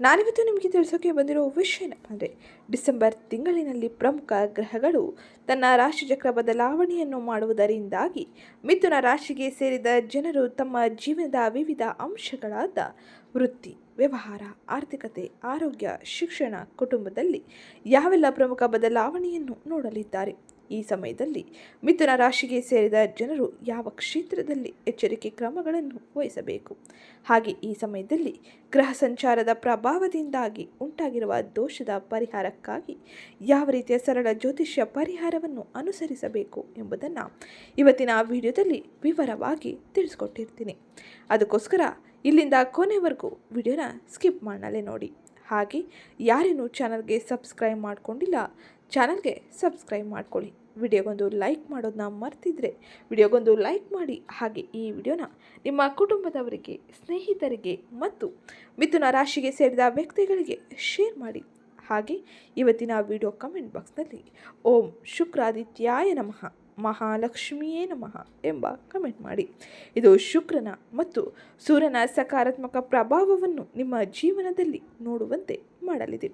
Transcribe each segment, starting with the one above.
ನಾನಿವತ್ತು ನಿಮಗೆ ತಿಳಿಸೋಕೆ ಬಂದಿರೋ ವಿಷಯ ಏನಪ್ಪ ಅಂದರೆ ಡಿಸೆಂಬರ್ ತಿಂಗಳಿನಲ್ಲಿ ಪ್ರಮುಖ ಗ್ರಹಗಳು ತನ್ನ ರಾಶಿಚಕ್ರ ಬದಲಾವಣೆಯನ್ನು ಮಾಡುವುದರಿಂದಾಗಿ ಮಿಥುನ ರಾಶಿಗೆ ಸೇರಿದ ಜನರು ತಮ್ಮ ಜೀವನದ ವಿವಿಧ ಅಂಶಗಳಾದ ವೃತ್ತಿ, ವ್ಯವಹಾರ, ಆರ್ಥಿಕತೆ, ಆರೋಗ್ಯ, ಶಿಕ್ಷಣ, ಕುಟುಂಬದಲ್ಲಿ ಯಾವೆಲ್ಲ ಪ್ರಮುಖ ಬದಲಾವಣೆಯನ್ನು ನೋಡಲಿದ್ದಾರೆ? ಈ ಸಮಯದಲ್ಲಿ ಮಿಥುನ ರಾಶಿಗೆ ಸೇರಿದ ಜನರು ಯಾವ ಕ್ಷೇತ್ರದಲ್ಲಿ ಎಚ್ಚರಿಕೆ ಕ್ರಮಗಳನ್ನು ವಹಿಸಬೇಕು? ಹಾಗೆ ಈ ಸಮಯದಲ್ಲಿ ಗ್ರಹ ಸಂಚಾರದ ಪ್ರಭಾವದಿಂದಾಗಿ ಉಂಟಾಗಿರುವ ದೋಷದ ಪರಿಹಾರಕ್ಕಾಗಿ ಯಾವ ರೀತಿಯ ಸರಳ ಜ್ಯೋತಿಷ್ಯ ಪರಿಹಾರವನ್ನು ಅನುಸರಿಸಬೇಕು ಎಂಬುದನ್ನು ಇವತ್ತಿನ ವಿಡಿಯೋದಲ್ಲಿ ವಿವರವಾಗಿ ತಿಳಿಸ್ಕೊಟ್ಟಿರ್ತೀನಿ. ಅದಕ್ಕೋಸ್ಕರ ಇಲ್ಲಿಂದ ಕೊನೆವರೆಗೂ ವಿಡಿಯೋನ ಸ್ಕಿಪ್ ಮಾಡಲೇ ನೋಡಿ. ಹಾಗೆ ಯಾರೇನು ಚಾನಲ್ಗೆ ಸಬ್ಸ್ಕ್ರೈಬ್ ಮಾಡಿಕೊಂಡಿಲ್ಲ, ಚಾನಲ್ಗೆ ಸಬ್ಸ್ಕ್ರೈಬ್ ಮಾಡ್ಕೊಳ್ಳಿ. ವಿಡಿಯೋಗೊಂದು ಲೈಕ್ ಮಾಡೋದನ್ನ ಮರ್ತಿದ್ರೆ ವಿಡಿಯೋಗೊಂದು ಲೈಕ್ ಮಾಡಿ. ಹಾಗೆ ಈ ವಿಡಿಯೋನ ನಿಮ್ಮ ಕುಟುಂಬದವರಿಗೆ, ಸ್ನೇಹಿತರಿಗೆ ಮತ್ತು ಮಿಥುನ ರಾಶಿಗೆ ಸೇರಿದ ವ್ಯಕ್ತಿಗಳಿಗೆ ಶೇರ್ ಮಾಡಿ. ಹಾಗೆ ಇವತ್ತಿನ ವಿಡಿಯೋ ಕಮೆಂಟ್ ಬಾಕ್ಸ್ನಲ್ಲಿ ಓಂ ಶುಕ್ರಾದಿತ್ಯಾಯ ನಮಃ, ಮಹಾಲಕ್ಷ್ಮಿಯೇ ನಮಃ ಎಂಬ ಕಮೆಂಟ್ ಮಾಡಿ. ಇದು ಶುಕ್ರನ ಮತ್ತು ಸೂರ್ಯನ ಸಕಾರಾತ್ಮಕ ಪ್ರಭಾವವನ್ನು ನಿಮ್ಮ ಜೀವನದಲ್ಲಿ ನೋಡುವಂತೆ ಮಾಡಲಿದೆ.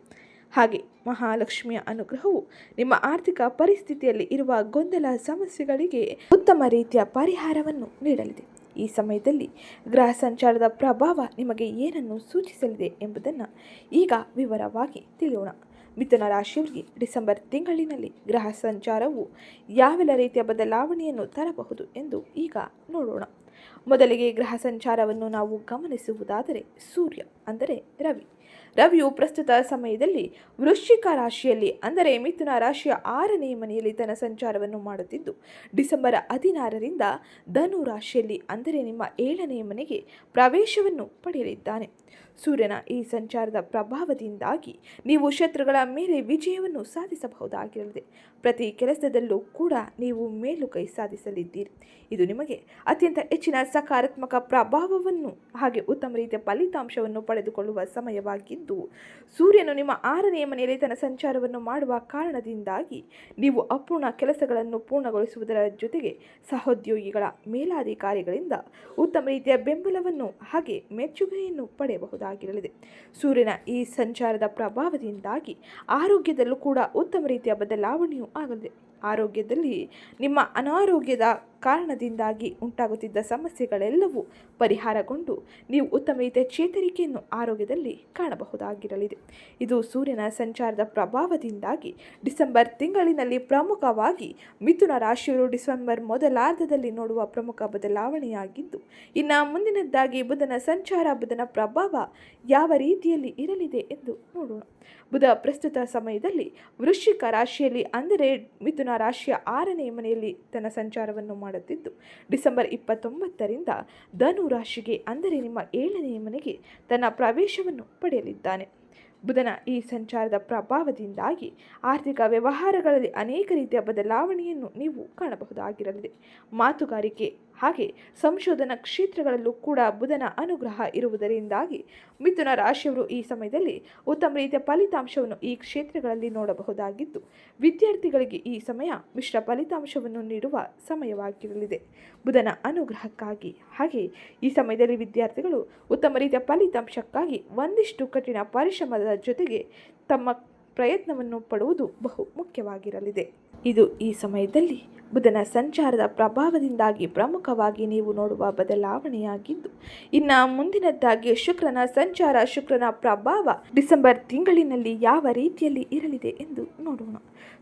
ಹಾಗೆ ಮಹಾಲಕ್ಷ್ಮಿಯ ಅನುಗ್ರಹವು ನಿಮ್ಮ ಆರ್ಥಿಕ ಪರಿಸ್ಥಿತಿಯಲ್ಲಿ ಇರುವ ಗೊಂದಲ ಸಮಸ್ಯೆಗಳಿಗೆ ಉತ್ತಮ ರೀತಿಯ ಪರಿಹಾರವನ್ನು ನೀಡಲಿದೆ. ಈ ಸಮಯದಲ್ಲಿ ಗ್ರಹ ಸಂಚಾರದ ಪ್ರಭಾವ ನಿಮಗೆ ಏನನ್ನು ಸೂಚಿಸಲಿದೆ ಎಂಬುದನ್ನು ಈಗ ವಿವರವಾಗಿ ತಿಳಿಯೋಣ. ಮಿಥುನ ರಾಶಿಯವರಿಗೆ ಡಿಸೆಂಬರ್ ತಿಂಗಳಿನಲ್ಲಿ ಗ್ರಹ ಸಂಚಾರವು ಯಾವೆಲ್ಲ ರೀತಿಯ ಬದಲಾವಣೆಯನ್ನು ತರಬಹುದು ಎಂದು ಈಗ ನೋಡೋಣ. ಮೊದಲಿಗೆ ಗ್ರಹ ಸಂಚಾರವನ್ನು ನಾವು ಗಮನಿಸುವುದಾದರೆ ಸೂರ್ಯ, ಅಂದರೆ ರವಿ. ರವಿಯು ಪ್ರಸ್ತುತ ಸಮಯದಲ್ಲಿ ವೃಶ್ಚಿಕ ರಾಶಿಯಲ್ಲಿ, ಅಂದರೆ ಮಿಥುನ ರಾಶಿಯ ಆರನೇ ಮನೆಯಲ್ಲಿ ತನ್ನ ಸಂಚಾರವನ್ನು ಮಾಡುತ್ತಿದ್ದು, ಡಿಸೆಂಬರ್ ಹದಿನಾರರಿಂದ ಧನು ರಾಶಿಯಲ್ಲಿ, ಅಂದರೆ ನಿಮ್ಮ ಏಳನೇ ಮನೆಗೆ ಪ್ರವೇಶವನ್ನು ಪಡೆಯಲಿದ್ದಾನೆ. ಸೂರ್ಯನ ಈ ಸಂಚಾರದ ಪ್ರಭಾವದಿಂದಾಗಿ ನೀವು ಶತ್ರುಗಳ ಮೇಲೆ ವಿಜಯವನ್ನು ಸಾಧಿಸಬಹುದಾಗಿರಲಿದೆ. ಪ್ರತಿ ಕೆಲಸದಲ್ಲೂ ಕೂಡ ನೀವು ಮೇಲುಗೈ ಸಾಧಿಸಲಿದ್ದೀರಿ. ಇದು ನಿಮಗೆ ಅತ್ಯಂತ ಹೆಚ್ಚಿನ ಸಕಾರಾತ್ಮಕ ಪ್ರಭಾವವನ್ನು ಹಾಗೆ ಉತ್ತಮ ರೀತಿಯ ಫಲಿತಾಂಶವನ್ನು ಪಡೆದುಕೊಳ್ಳುವ ಸಮಯವಾಗಿದ್ದು, ಸೂರ್ಯನು ನಿಮ್ಮ ಆರನೆಯ ಮನೆಯಲ್ಲಿ ತನ್ನ ಸಂಚಾರವನ್ನು ಮಾಡುವ ಕಾರಣದಿಂದಾಗಿ ನೀವು ಅಪೂರ್ಣ ಕೆಲಸಗಳನ್ನು ಪೂರ್ಣಗೊಳಿಸುವುದರ ಜೊತೆಗೆ ಸಹೋದ್ಯೋಗಿಗಳ ಮೇಲಾಧಿಕಾರಿಗಳಿಂದ ಉತ್ತಮ ರೀತಿಯ ಬೆಂಬಲವನ್ನು ಹಾಗೆ ಮೆಚ್ಚುಗೆಯನ್ನು ಪಡೆಯಬಹುದಾಗಿರಲಿದೆ ಸೂರ್ಯನ ಈ ಸಂಚಾರದ ಪ್ರಭಾವದಿಂದಾಗಿ ಆರೋಗ್ಯದಲ್ಲೂ ಕೂಡ ಉತ್ತಮ ರೀತಿಯ ಬದಲಾವಣೆಯೂ ಆಗಲಿದೆ. ಆರೋಗ್ಯದಲ್ಲಿ ನಿಮ್ಮ ಅನಾರೋಗ್ಯದ ಕಾರಣದಿಂದಾಗಿ ಉಂಟಾಗುತ್ತಿದ್ದ ಸಮಸ್ಯೆಗಳೆಲ್ಲವೂ ಪರಿಹಾರಗೊಂಡು ನೀವು ಉತ್ತಮ ರೀತಿಯ ಚೇತರಿಕೆಯನ್ನು ಆರೋಗ್ಯದಲ್ಲಿ ಕಾಣಬಹುದಾಗಿರಲಿದೆ. ಇದು ಸೂರ್ಯನ ಸಂಚಾರದ ಪ್ರಭಾವದಿಂದಾಗಿ ಡಿಸೆಂಬರ್ ತಿಂಗಳಿನಲ್ಲಿ ಪ್ರಮುಖವಾಗಿ ಮಿಥುನ ರಾಶಿಯವರು ಡಿಸೆಂಬರ್ ಮೊದಲಾರ್ಧದಲ್ಲಿ ನೋಡುವ ಪ್ರಮುಖ ಬದಲಾವಣೆಯಾಗಿದ್ದು, ಇನ್ನು ಮುಂದಿನದ್ದಾಗಿ ಬುಧನ ಸಂಚಾರ ಬುಧನ ಪ್ರಭಾವ ಯಾವ ರೀತಿಯಲ್ಲಿ ಇರಲಿದೆ ಎಂದು ಬುಧ ಪ್ರಸ್ತುತ ಸಮಯದಲ್ಲಿ ವೃಶ್ಚಿಕ ರಾಶಿಯಲ್ಲಿ ಅಂದರೆ ಮಿಥುನ ರಾಶಿಯ ಆರನೇ ಮನೆಯಲ್ಲಿ ತನ್ನ ಸಂಚಾರವನ್ನು ಮಾಡುತ್ತಿದ್ದು, ಡಿಸೆಂಬರ್ ಇಪ್ಪತ್ತೊಂಬತ್ತರಿಂದ ಧನು ರಾಶಿಗೆ ಅಂದರೆ ನಿಮ್ಮ ಏಳನೇ ಮನೆಗೆ ತನ್ನ ಪ್ರವೇಶವನ್ನು ಪಡೆಯಲಿದ್ದಾನೆ. ಬುಧನ ಈ ಸಂಚಾರದ ಪ್ರಭಾವದಿಂದಾಗಿ ಆರ್ಥಿಕ ವ್ಯವಹಾರಗಳಲ್ಲಿ ಅನೇಕ ರೀತಿಯ ಬದಲಾವಣೆಯನ್ನು ನೀವು ಕಾಣಬಹುದಾಗಿರಲಿದೆ. ಮಾತುಗಾರಿಕೆ ಹಾಗೆ ಸಂಶೋಧನಾ ಕ್ಷೇತ್ರಗಳಲ್ಲೂ ಕೂಡ ಬುಧನ ಅನುಗ್ರಹ ಇರುವುದರಿಂದಾಗಿ ಮಿಥುನ ರಾಶಿಯವರು ಈ ಸಮಯದಲ್ಲಿ ಉತ್ತಮ ರೀತಿಯ ಫಲಿತಾಂಶವನ್ನು ಈ ಕ್ಷೇತ್ರಗಳಲ್ಲಿ ನೋಡಬಹುದಾಗಿದ್ದು, ವಿದ್ಯಾರ್ಥಿಗಳಿಗೆ ಈ ಸಮಯ ಮಿಶ್ರ ಫಲಿತಾಂಶವನ್ನು ನೀಡುವ ಸಮಯವಾಗಿರಲಿದೆ. ಬುಧನ ಅನುಗ್ರಹಕ್ಕಾಗಿ. ಹಾಗೆ ಈ ಸಮಯದಲ್ಲಿ ವಿದ್ಯಾರ್ಥಿಗಳು ಉತ್ತಮ ರೀತಿಯ ಫಲಿತಾಂಶಕ್ಕಾಗಿ ಒಂದಿಷ್ಟು ಕಠಿಣ ಪರಿಶ್ರಮದ ಜೊತೆಗೆ ತಮ್ಮ ಪ್ರಯತ್ನವನ್ನು ಪಡುವುದು ಬಹು ಮುಖ್ಯವಾಗಿರಲಿದೆ. ಇದು ಈ ಸಮಯದಲ್ಲಿ ಬುಧನ ಸಂಚಾರದ ಪ್ರಭಾವದಿಂದಾಗಿ ಪ್ರಮುಖವಾಗಿ ನೀವು ನೋಡುವ ಬದಲಾವಣೆಯಾಗಿದ್ದು, ಇನ್ನು ಮುಂದಿನದ್ದಾಗಿ ಶುಕ್ರನ ಸಂಚಾರ, ಶುಕ್ರನ ಪ್ರಭಾವ ಡಿಸೆಂಬರ್ ತಿಂಗಳಿನಲ್ಲಿ ಯಾವ ರೀತಿಯಲ್ಲಿ ಇರಲಿದೆ ಎಂದು ನೋಡೋಣ.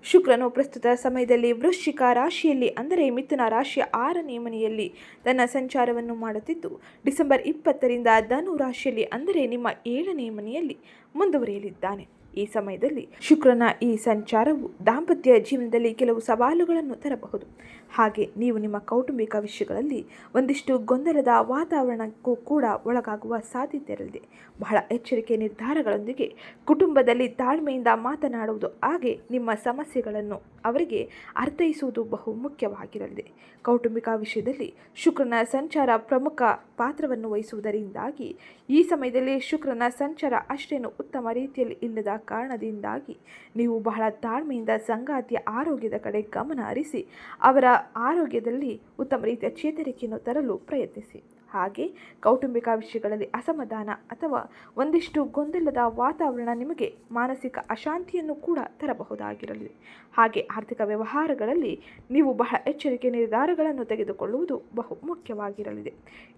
ಶುಕ್ರನು ಪ್ರಸ್ತುತ ಸಮಯದಲ್ಲಿ ವೃಶ್ಚಿಕ ರಾಶಿಯಲ್ಲಿ, ಅಂದರೆ ಮಿಥುನ ರಾಶಿಯ ಆರನೇ ಮನೆಯಲ್ಲಿ ತನ್ನ ಸಂಚಾರವನ್ನು ಮಾಡುತ್ತಿದ್ದು, ಡಿಸೆಂಬರ್ ಇಪ್ಪತ್ತರಿಂದ ಧನು ರಾಶಿಯಲ್ಲಿ, ಅಂದರೆ ನಿಮ್ಮ ಏಳನೇ ಮನೆಯಲ್ಲಿ ಮುಂದುವರಿಯಲಿದ್ದಾನೆ. ಈ ಸಮಯದಲ್ಲಿ ಶುಕ್ರನ ಈ ಸಂಚಾರವು ದಾಂಪತ್ಯ ಜೀವನದಲ್ಲಿ ಕೆಲವು ಸವಾಲುಗಳನ್ನು ತರಬಹುದು. ಹಾಗೆ ನೀವು ನಿಮ್ಮ ಕೌಟುಂಬಿಕ ವಿಷಯಗಳಲ್ಲಿ ಒಂದಿಷ್ಟು ಗೊಂದಲದ ವಾತಾವರಣಕ್ಕೂ ಕೂಡ ಒಳಗಾಗುವ ಸಾಧ್ಯತೆ ಇರಲಿದೆ ಬಹಳ ಎಚ್ಚರಿಕೆ ನಿರ್ಧಾರಗಳೊಂದಿಗೆ ಕುಟುಂಬದಲ್ಲಿ ತಾಳ್ಮೆಯಿಂದ ಮಾತನಾಡುವುದು ಹಾಗೆ ನಿಮ್ಮ ಸಮಸ್ಯೆಗಳನ್ನು ಅವರಿಗೆ ಅರ್ಥೈಸುವುದು ಬಹು ಮುಖ್ಯವಾಗಿರಲಿದೆ. ಕೌಟುಂಬಿಕ ವಿಷಯದಲ್ಲಿ ಶುಕ್ರನ ಸಂಚಾರ ಪ್ರಮುಖ ಪಾತ್ರವನ್ನು ವಹಿಸುವುದರಿಂದಾಗಿ, ಈ ಸಮಯದಲ್ಲಿ ಶುಕ್ರನ ಸಂಚಾರ ಅಷ್ಟೇನು ಉತ್ತಮ ರೀತಿಯಲ್ಲಿ ಇಲ್ಲದ ಕಾರಣದಿಂದಾಗಿ, ನೀವು ಬಹಳ ತಾಳ್ಮೆಯಿಂದ ಸಂಗಾತಿಯ ಆರೋಗ್ಯದ ಕಡೆ ಗಮನ ಹರಿಸಿ ಅವರ ಆರೋಗ್ಯದಲ್ಲಿ ಉತ್ತಮ ರೀತಿಯ ಚೇತರಿಕೆಯನ್ನು ತರಲು ಪ್ರಯತ್ನಿಸಿ. ಹಾಗೆ ಕೌಟುಂಬಿಕ ವಿಷಯಗಳಲ್ಲಿ ಅಸಮಾಧಾನ ಅಥವಾ ಒಂದಿಷ್ಟು ಗೊಂದಲದ ವಾತಾವರಣ ನಿಮಗೆ ಮಾನಸಿಕ ಅಶಾಂತಿಯನ್ನು ಕೂಡ ತರಬಹುದಾಗಿರಲಿ. ಹಾಗೆ ಆರ್ಥಿಕ ವ್ಯವಹಾರಗಳಲ್ಲಿ ನೀವು ಬಹಳ ಎಚ್ಚರಿಕೆ ನಿರ್ಧಾರಗಳನ್ನು ತೆಗೆದುಕೊಳ್ಳುವುದು ಬಹು ಮುಖ್ಯವಾಗಿರಲಿದೆ.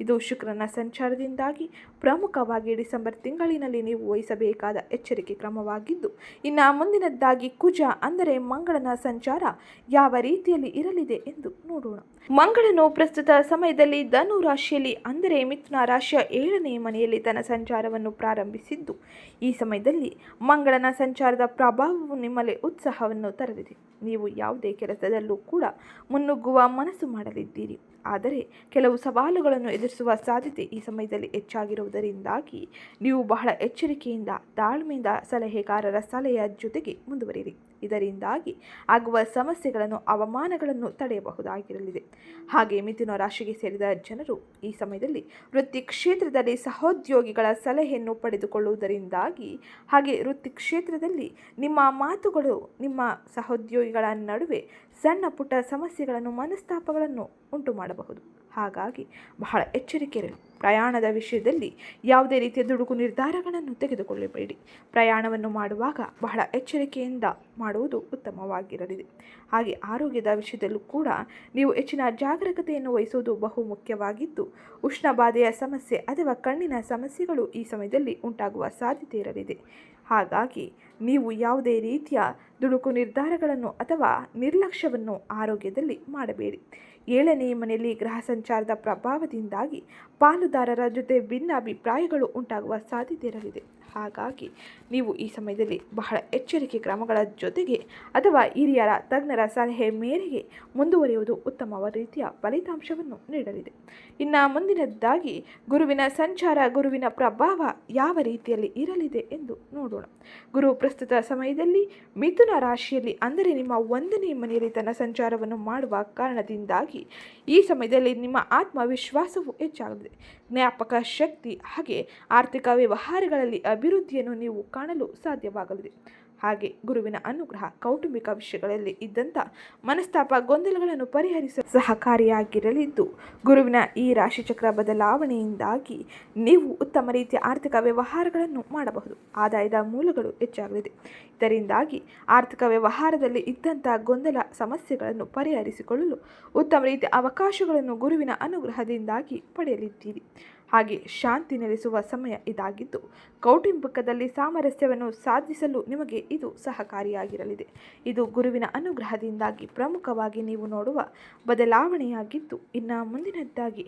ಇದು ಶುಕ್ರನ ಸಂಚಾರದಿಂದಾಗಿ ಪ್ರಮುಖವಾಗಿ ಡಿಸೆಂಬರ್ ತಿಂಗಳಿನಲ್ಲಿ ನೀವು ವಹಿಸಬೇಕಾದ ಎಚ್ಚರಿಕೆ ಕ್ರಮವಾಗಿದ್ದು, ಇನ್ನು ಮುಂದಿನದ್ದಾಗಿ ಕುಜ ಅಂದರೆ ಮಂಗಳನ ಸಂಚಾರ ಯಾವ ರೀತಿಯಲ್ಲಿ ಇರಲಿದೆ ಎಂದು ನೋಡೋಣ. ಮಂಗಳನು ಪ್ರಸ್ತುತ ಸಮಯದಲ್ಲಿ ಧನು ರಾಶಿಯಲ್ಲಿ, ಅಂದರೆ ಮಿಥುನ ರಾಶಿಯ ಏಳನೇ ಮನೆಯಲ್ಲಿ ತನ್ನ ಸಂಚಾರವನ್ನು ಪ್ರಾರಂಭಿಸಿದ್ದು. ಈ ಸಮಯದಲ್ಲಿ ಮಂಗಳನ ಸಂಚಾರದ ಪ್ರಭಾವವು ನಿಮ್ಮಲ್ಲಿ ಉತ್ಸಾಹವನ್ನು ತರಲಿದೆ. ನೀವು ಯಾವುದೇ ಕೆಲಸದಲ್ಲೂ ಕೂಡ ಮುನ್ನುಗ್ಗುವ ಮನಸ್ಸು ಮಾಡಲಿದ್ದೀರಿ. ಆದರೆ ಕೆಲವು ಸವಾಲುಗಳನ್ನು ಎದುರಿಸುವ ಸಾಧ್ಯತೆ ಈ ಸಮಯದಲ್ಲಿ ಹೆಚ್ಚಾಗಿರುವುದರಿಂದಾಗಿ ನೀವು ಬಹಳ ಎಚ್ಚರಿಕೆಯಿಂದ ತಾಳ್ಮೆಯಿಂದ ಸಲಹೆಗಾರರ ಸಲಹೆಯ ಜೊತೆಗೆ ಮುಂದುವರಿಯಿರಿ. ಇದರಿಂದಾಗಿ ಆಗುವ ಸಮಸ್ಯೆಗಳನ್ನು, ಅವಮಾನಗಳನ್ನು ತಡೆಯಬಹುದಾಗಿರಲಿದೆ. ಹಾಗೆ ಮಿಥುನ ರಾಶಿಗೆ ಸೇರಿದ ಜನರು ಈ ಸಮಯದಲ್ಲಿ ವೃತ್ತಿ ಕ್ಷೇತ್ರದಲ್ಲಿ ಸಹೋದ್ಯೋಗಿಗಳ ಸಲಹೆಯನ್ನು ಪಡೆದುಕೊಳ್ಳುವುದರಿಂದಾಗಿ, ಹಾಗೆ ವೃತ್ತಿ ಕ್ಷೇತ್ರದಲ್ಲಿ ನಿಮ್ಮ ಮಾತುಗಳು, ನಿಮ್ಮ ಸಹೋದ್ಯೋಗಿಗಳ ನಡುವೆ ಸಣ್ಣ ಪುಟ್ಟ ಸಮಸ್ಯೆಗಳನ್ನು, ಮನಸ್ತಾಪಗಳನ್ನು ಉಂಟು ಮಾಡಬಹುದು ಹಾಗಾಗಿ ಬಹಳ ಎಚ್ಚರಿಕೆ ಪ್ರಯಾಣದ ವಿಷಯದಲ್ಲಿ ಯಾವುದೇ ರೀತಿಯ ದುಡುಕು ನಿರ್ಧಾರಗಳನ್ನು ತೆಗೆದುಕೊಳ್ಳಬೇಡಿ. ಪ್ರಯಾಣವನ್ನು ಮಾಡುವಾಗ ಬಹಳ ಎಚ್ಚರಿಕೆಯಿಂದ ಮಾಡುವುದು ಉತ್ತಮವಾಗಿರಲಿದೆ. ಹಾಗೆ ಆರೋಗ್ಯದ ವಿಷಯದಲ್ಲೂ ಕೂಡ ನೀವು ಹೆಚ್ಚಿನ ಜಾಗರೂಕತೆಯನ್ನು ವಹಿಸುವುದು ಬಹು ಮುಖ್ಯವಾಗಿದ್ದು ಉಷ್ಣಬಾಧೆಯ ಸಮಸ್ಯೆ ಅಥವಾ ಕಣ್ಣಿನ ಸಮಸ್ಯೆಗಳು ಈ ಸಮಯದಲ್ಲಿ ಉಂಟಾಗುವ ಸಾಧ್ಯತೆ ಇರಲಿದೆ. ಹಾಗಾಗಿ ನೀವು ಯಾವುದೇ ರೀತಿಯ ದುಡುಕು ನಿರ್ಧಾರಗಳನ್ನು ಅಥವಾ ನಿರ್ಲಕ್ಷ್ಯವನ್ನು ಆರೋಗ್ಯದಲ್ಲಿ ಮಾಡಬೇಡಿ. ಏಳನೇ ಮನೆಯಲ್ಲಿ ಗ್ರಹ ಸಂಚಾರದ ಪ್ರಭಾವದಿಂದಾಗಿ ಪಾಲುದಾರರ ಜೊತೆ ಭಿನ್ನಾಭಿಪ್ರಾಯಗಳು ಉಂಟಾಗುವ ಸಾಧ್ಯತೆ ಇರಲಿದೆ. ಹಾಗಾಗಿ ನೀವು ಈ ಸಮಯದಲ್ಲಿ ಬಹಳ ಎಚ್ಚರಿಕೆ ಕ್ರಮಗಳ ಜೊತೆಗೆ ಅಥವಾ ಹಿರಿಯರ, ತಜ್ಞರ ಸಲಹೆ ಮೇರೆಗೆ ಮುಂದುವರಿಯುವುದು ಉತ್ತಮ ರೀತಿಯ ಫಲಿತಾಂಶವನ್ನು ನೀಡಲಿದೆ. ಇನ್ನು ಮುಂದಿನದ್ದಾಗಿ ಗುರುವಿನ ಸಂಚಾರ, ಗುರುವಿನ ಪ್ರಭಾವ ಯಾವ ರೀತಿಯಲ್ಲಿ ಇರಲಿದೆ ಎಂದು ನೋಡೋಣ. ಗುರು, ಪ್ರಸ್ತುತ ಸಮಯದಲ್ಲಿ ಮಿಥುನ ರಾಶಿಯಲ್ಲಿ ಅಂದರೆ ನಿಮ್ಮ ಒಂದನೇ ಮನೆಯಲ್ಲಿ ತನ್ನ ಸಂಚಾರವನ್ನು ಮಾಡುವ ಕಾರಣದಿಂದಾಗಿ ಈ ಸಮಯದಲ್ಲಿ ನಿಮ್ಮ ಆತ್ಮವಿಶ್ವಾಸವು ಹೆಚ್ಚಾಗಲಿದೆ. ಜ್ಞಾಪಕ ಶಕ್ತಿ ಹಾಗೆ ಆರ್ಥಿಕ ವ್ಯವಹಾರಗಳಲ್ಲಿ ಅಭಿವೃದ್ಧಿಯನ್ನು ನೀವು ಕಾಣಲು ಸಾಧ್ಯವಾಗಲಿದೆ. ಹಾಗೆ ಗುರುವಿನ ಅನುಗ್ರಹ ಕೌಟುಂಬಿಕ ವಿಷಯಗಳಲ್ಲಿ ಇದ್ದಂಥ ಮನಸ್ತಾಪ ಗೊಂದಲಗಳನ್ನು ಪರಿಹರಿಸಲು ಸಹಕಾರಿಯಾಗಿರಲಿದ್ದು, ಗುರುವಿನ ಈ ರಾಶಿಚಕ್ರ ಬದಲಾವಣೆಯಿಂದಾಗಿ ನೀವು ಉತ್ತಮ ರೀತಿಯ ಆರ್ಥಿಕ ವ್ಯವಹಾರಗಳನ್ನು ಮಾಡಬಹುದು. ಆದಾಯದ ಮೂಲಗಳು ಹೆಚ್ಚಾಗಲಿದೆ. ಇದರಿಂದಾಗಿ ಆರ್ಥಿಕ ವ್ಯವಹಾರದಲ್ಲಿ ಇದ್ದಂಥ ಗೊಂದಲ ಸಮಸ್ಯೆಗಳನ್ನು ಪರಿಹರಿಸಿಕೊಳ್ಳಲು ಉತ್ತಮ ರೀತಿಯ ಅವಕಾಶಗಳನ್ನು ಗುರುವಿನ ಅನುಗ್ರಹದಿಂದಾಗಿ ಪಡೆಯಲಿದ್ದೀರಿ. ಹಾಗೆ ಶಾಂತಿ ನೆಲೆಸುವ ಸಮಯ ಇದಾಗಿದ್ದು, ಕೌಟುಂಬಿಕದಲ್ಲಿ ಸಾಮರಸ್ಯವನ್ನು ಸಾಧಿಸಲು ನಿಮಗೆ ಇದು ಸಹಕಾರಿಯಾಗಿರಲಿದೆ. ಇದು ಗುರುವಿನ ಅನುಗ್ರಹದಿಂದಾಗಿ ಪ್ರಮುಖವಾಗಿ ನೀವು ನೋಡುವ ಬದಲಾವಣೆಯಾಗಿದ್ದು, ಇನ್ನು ಮುಂದಿನದ್ದಾಗಿ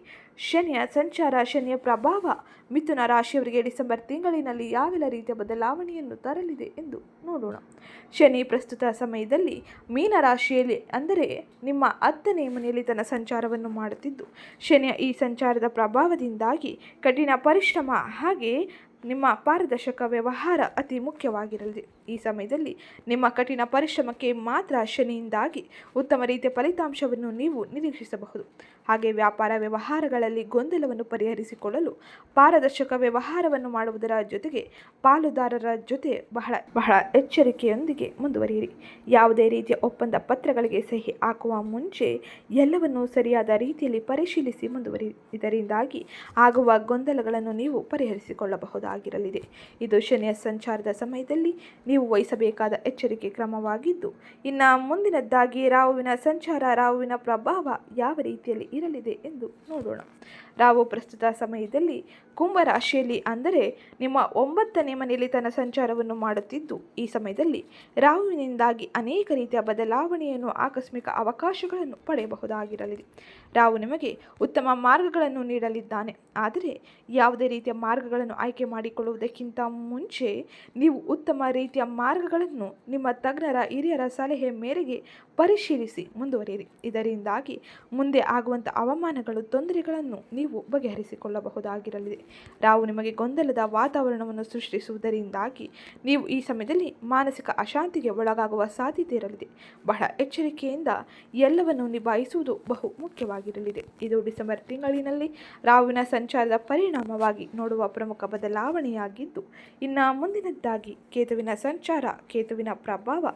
ಶನಿಯ ಸಂಚಾರ, ಶನಿಯ ಪ್ರಭಾವ ಮಿಥುನ ರಾಶಿಯವರಿಗೆ ಡಿಸೆಂಬರ್ ತಿಂಗಳಿನಲ್ಲಿ ಯಾವೆಲ್ಲ ರೀತಿಯ ಬದಲಾವಣೆಯನ್ನು ತರಲಿದೆ ಎಂದು ನೋಡೋಣ. ಶನಿ ಪ್ರಸ್ತುತ ಸಮಯದಲ್ಲಿ ಮೀನ ರಾಶಿಯಲ್ಲಿ ಅಂದರೆ ನಿಮ್ಮ ಹತ್ತನೇ ಮನೆಯಲ್ಲಿ ತನ್ನ ಸಂಚಾರವನ್ನು ಮಾಡುತ್ತಿದ್ದು, ಶನಿಯ ಈ ಸಂಚಾರದ ಪ್ರಭಾವದಿಂದಾಗಿ ಕಠಿಣ ಪರಿಶ್ರಮ. ಹಾಗೆ ನಿಮ್ಮ ಪಾರದರ್ಶಕ ವ್ಯವಹಾರ ಅತಿ ಮುಖ್ಯವಾಗಿರಲಿದೆ ಈ ಸಮಯದಲ್ಲಿ ನಿಮ್ಮ ಕಠಿಣ ಪರಿಶ್ರಮಕ್ಕೆ ಮಾತ್ರ ಶನಿಯಿಂದಾಗಿ ಉತ್ತಮ ರೀತಿಯ ಫಲಿತಾಂಶವನ್ನು ನೀವು ನಿರೀಕ್ಷಿಸಬಹುದು. ಹಾಗೆ ವ್ಯಾಪಾರ ವ್ಯವಹಾರಗಳಲ್ಲಿ ಗೊಂದಲವನ್ನು ಪರಿಹರಿಸಿಕೊಳ್ಳಲು ಪಾರದರ್ಶಕ ವ್ಯವಹಾರವನ್ನು ಮಾಡುವುದರ ಜೊತೆಗೆ ಪಾಲುದಾರರ ಜೊತೆ ಬಹಳ ಬಹಳ ಎಚ್ಚರಿಕೆಯೊಂದಿಗೆ ಮುಂದುವರಿಯಿರಿ. ಯಾವುದೇ ರೀತಿಯ ಒಪ್ಪಂದ ಪತ್ರಗಳಿಗೆ ಸಹಿ ಹಾಕುವ ಮುಂಚೆ ಎಲ್ಲವನ್ನೂ ಸರಿಯಾದ ರೀತಿಯಲ್ಲಿ ಪರಿಶೀಲಿಸಿ ಮುಂದುವರಿ ಇದರಿಂದಾಗಿ ಆಗುವ ಗೊಂದಲಗಳನ್ನು ನೀವು ಪರಿಹರಿಸಿಕೊಳ್ಳಬಹುದಾಗಿರಲಿದೆ ಇದು ಶನಿಯ ಸಂಚಾರದ ಸಮಯದಲ್ಲಿ ನೀವು ವಹಿಸಬೇಕಾದ ಎಚ್ಚರಿಕೆ ಕ್ರಮವಾಗಿದ್ದು, ಇನ್ನು ಮುಂದಿನದ್ದಾಗಿ ರಾಹುವಿನ ಸಂಚಾರ, ರಾಹುವಿನ ಪ್ರಭಾವ ಯಾವ ರೀತಿಯಲ್ಲಿ ಇರಲಿದೆ ಎಂದು ನೋಡೋಣ. ರಾಹು ಪ್ರಸ್ತುತ ಸಮಯದಲ್ಲಿ ಕುಂಭ ರಾಶಿಯಲ್ಲಿ ಅಂದರೆ ನಿಮ್ಮ ಒಂಬತ್ತನೇ ಮನೆಯಲ್ಲಿ ತನ್ನ ಸಂಚಾರವನ್ನು ಮಾಡುತ್ತಿದ್ದು, ಈ ಸಮಯದಲ್ಲಿ ರಾಹುವಿನಿಂದಾಗಿ ಅನೇಕ ರೀತಿಯ ಬದಲಾವಣೆಯನ್ನು, ಆಕಸ್ಮಿಕ ಅವಕಾಶಗಳನ್ನು ಪಡೆಯಬಹುದಾಗಿರಲಿದೆ ರಾಹು ನಿಮಗೆ ಉತ್ತಮ ಮಾರ್ಗಗಳನ್ನು ನೀಡಲಿದ್ದಾನೆ. ಆದರೆ ಯಾವುದೇ ರೀತಿಯ ಮಾರ್ಗಗಳನ್ನು ಆಯ್ಕೆ ಮಾಡಿಕೊಳ್ಳುವುದಕ್ಕಿಂತ ಮುಂಚೆ ನೀವು ಉತ್ತಮ ರೀತಿಯ ಮಾರ್ಗಗಳನ್ನು ನಿಮ್ಮ ತಜ್ಞರ, ಹಿರಿಯರ ಸಲಹೆ ಮೇರೆಗೆ ಪರಿಶೀಲಿಸಿ ಮುಂದುವರಿಯಿರಿ. ಇದರಿಂದಾಗಿ ಮುಂದೆ ಆಗುವಂಥ ಅವಮಾನಗಳು, ತೊಂದರೆಗಳನ್ನು ನೀವು ಬಗೆಹರಿಸಿಕೊಳ್ಳಬಹುದಾಗಿರಲಿದೆ. ರಾವು ನಿಮಗೆ ಗೊಂದಲದ ವಾತಾವರಣವನ್ನು ಸೃಷ್ಟಿಸುವುದರಿಂದಾಗಿ ನೀವು ಈ ಸಮಯದಲ್ಲಿ ಮಾನಸಿಕ ಅಶಾಂತಿಗೆ ಒಳಗಾಗುವ ಸಾಧ್ಯತೆ ಇರಲಿದೆ. ಬಹಳ ಎಚ್ಚರಿಕೆಯಿಂದ ಎಲ್ಲವನ್ನು ನಿಭಾಯಿಸುವುದು ಬಹು ಮುಖ್ಯವಾಗಿರಲಿದೆ. ಇದು ಡಿಸೆಂಬರ್ ತಿಂಗಳಿನಲ್ಲಿ ರಾವಿನ ಸಂಚಾರದ ಪರಿಣಾಮವಾಗಿ ನೋಡುವ ಪ್ರಮುಖ ಬದಲಾವಣೆಯಾಗಿದ್ದು, ಇನ್ನು ಮುಂದಿನದ್ದಾಗಿ ಕೇತುವಿನ ಸಂಚಾರ, ಕೇತುವಿನ ಪ್ರಭಾವ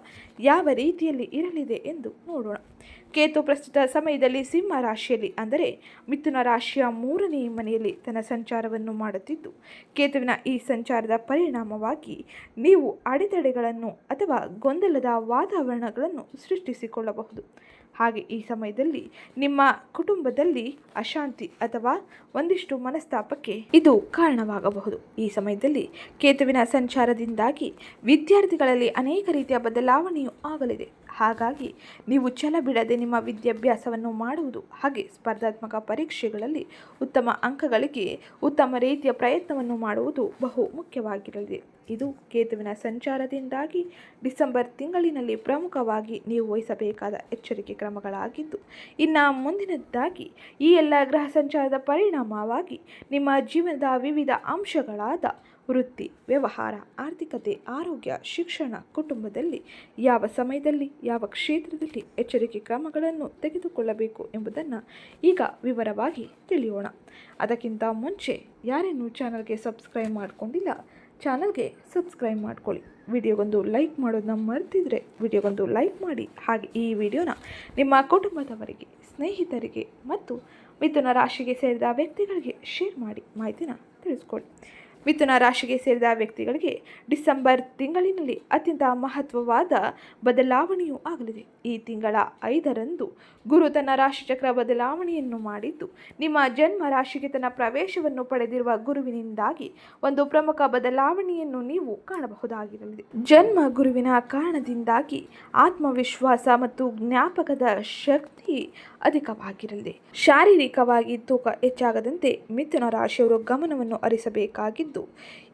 ಯಾವ ರೀತಿಯಲ್ಲಿ ಇರಲಿದೆ ಎಂದು ನೋಡೋಣ. ಕೇತು ಪ್ರಸ್ತುತ ಸಮಯದಲ್ಲಿ ಸಿಂಹ ರಾಶಿಯಲ್ಲಿ, ಅಂದರೆ ಮಿಥುನ ರಾಶಿಯ ಮೂರನೇ ಮನೆಯಲ್ಲಿ ತನ್ನ ಸಂಚಾರವನ್ನು ಮಾಡುತ್ತಿದ್ದು, ಕೇತುವಿನ ಈ ಸಂಚಾರದ ಪರಿಣಾಮವಾಗಿ ನೀವು ಅಡೆತಡೆಗಳನ್ನು ಅಥವಾ ಗೊಂದಲದ ವಾತಾವರಣಗಳನ್ನು ಸೃಷ್ಟಿಸಿಕೊಳ್ಳಬಹುದು. ಹಾಗೆ ಈ ಸಮಯದಲ್ಲಿ ನಿಮ್ಮ ಕುಟುಂಬದಲ್ಲಿ ಅಶಾಂತಿ ಅಥವಾ ಒಂದಿಷ್ಟು ಮನಸ್ತಾಪಕ್ಕೆ ಇದು ಕಾರಣವಾಗಬಹುದು. ಈ ಸಮಯದಲ್ಲಿ ಕೇತುವಿನ ಸಂಚಾರದಿಂದಾಗಿ ವಿದ್ಯಾರ್ಥಿಗಳಲ್ಲಿ ಅನೇಕ ರೀತಿಯ ಬದಲಾವಣೆಯು ಆಗಲಿದೆ. ಹಾಗಾಗಿ ನೀವು ಛಲ ಬಿಡದೆ ನಿಮ್ಮ ವಿದ್ಯಾಭ್ಯಾಸವನ್ನು ಮಾಡುವುದು ಹಾಗೆ ಸ್ಪರ್ಧಾತ್ಮಕ ಪರೀಕ್ಷೆಗಳಲ್ಲಿ ಉತ್ತಮ ಅಂಕಗಳಿಗೆ ಉತ್ತಮ ರೀತಿಯ ಪ್ರಯತ್ನವನ್ನು ಮಾಡುವುದು ಬಹು ಮುಖ್ಯವಾಗಿರಲಿದೆ ಇದು ಕೇತುವಿನ ಸಂಚಾರದಿಂದಾಗಿ ಡಿಸೆಂಬರ್ ತಿಂಗಳಿನಲ್ಲಿ ಪ್ರಮುಖವಾಗಿ ನೀವು ವಹಿಸಬೇಕಾದ ಎಚ್ಚರಿಕೆ ಕ್ರಮಗಳಾಗಿದ್ದು, ಇನ್ನು ಮುಂದಿನದ್ದಾಗಿ ಈ ಎಲ್ಲ ಗ್ರಹ ಸಂಚಾರದ ಪರಿಣಾಮವಾಗಿ ನಿಮ್ಮ ಜೀವನದ ವಿವಿಧ ಅಂಶಗಳಾದ ವೃತ್ತಿ, ವ್ಯವಹಾರ, ಆರ್ಥಿಕತೆ, ಆರೋಗ್ಯ, ಶಿಕ್ಷಣ, ಕುಟುಂಬದಲ್ಲಿ ಯಾವ ಸಮಯದಲ್ಲಿ, ಯಾವ ಕ್ಷೇತ್ರದಲ್ಲಿ ಎಚ್ಚರಿಕೆ ಕ್ರಮಗಳನ್ನು ತೆಗೆದುಕೊಳ್ಳಬೇಕು ಎಂಬುದನ್ನು ಈಗ ವಿವರವಾಗಿ ತಿಳಿಯೋಣ. ಅದಕ್ಕಿಂತ ಮುಂಚೆ ಯಾರೇನು ಚಾನಲ್ಗೆ ಸಬ್ಸ್ಕ್ರೈಬ್ ಮಾಡಿಕೊಂಡಿಲ್ಲ ಚಾನಲ್ಗೆ ಸಬ್ಸ್ಕ್ರೈಬ್ ಮಾಡ್ಕೊಳ್ಳಿ. ವಿಡಿಯೋಗೊಂದು ಲೈಕ್ ಮಾಡೋದನ್ನ ಮರೆತಿದ್ರೆ ವಿಡಿಯೋಗೊಂದು ಲೈಕ್ ಮಾಡಿ. ಹಾಗೆ ಈ ವಿಡಿಯೋನ ನಿಮ್ಮ ಕುಟುಂಬದವರಿಗೆ, ಸ್ನೇಹಿತರಿಗೆ ಮತ್ತು ಮಿಥುನ ರಾಶಿಗೆ ಸೇರಿದ ವ್ಯಕ್ತಿಗಳಿಗೆ ಶೇರ್ ಮಾಡಿ ಮಾಹಿತಿನ ತಿಳಿಸ್ಕೊಳ್ಳಿ. ಮಿಥುನ ರಾಶಿಗೆ ಸೇರಿದ ವ್ಯಕ್ತಿಗಳಿಗೆ ಡಿಸೆಂಬರ್ ತಿಂಗಳಿನಲ್ಲಿ ಅತ್ಯಂತ ಮಹತ್ವವಾದ ಬದಲಾವಣೆಯೂ ಆಗಲಿದೆ. ಈ ತಿಂಗಳ ಐದರಂದು ಗುರು ತನ್ನ ರಾಶಿಚಕ್ರ ಬದಲಾವಣೆಯನ್ನು ಮಾಡಿದ್ದು, ನಿಮ್ಮ ಜನ್ಮ ರಾಶಿಗೆ ತನ್ನ ಪ್ರವೇಶವನ್ನು ಪಡೆದಿರುವ ಗುರುವಿನಿಂದಾಗಿ ಒಂದು ಪ್ರಮುಖ ಬದಲಾವಣೆಯನ್ನು ನೀವು ಕಾಣಬಹುದಾಗಿರಲಿದೆ. ಜನ್ಮ ಗುರುವಿನ ಕಾರಣದಿಂದಾಗಿ ಆತ್ಮವಿಶ್ವಾಸ ಮತ್ತು ಜ್ಞಾಪಕದ ಶಕ್ತಿ ಅಧಿಕವಾಗಿರಲಿದೆ ಶಾರೀರಿಕವಾಗಿ ತೂಕ ಹೆಚ್ಚಾಗದಂತೆ ಮಿಥುನ ರಾಶಿಯವರು ಗಮನವನ್ನು ಹರಿಸಬೇಕಾಗಿದ್ದು,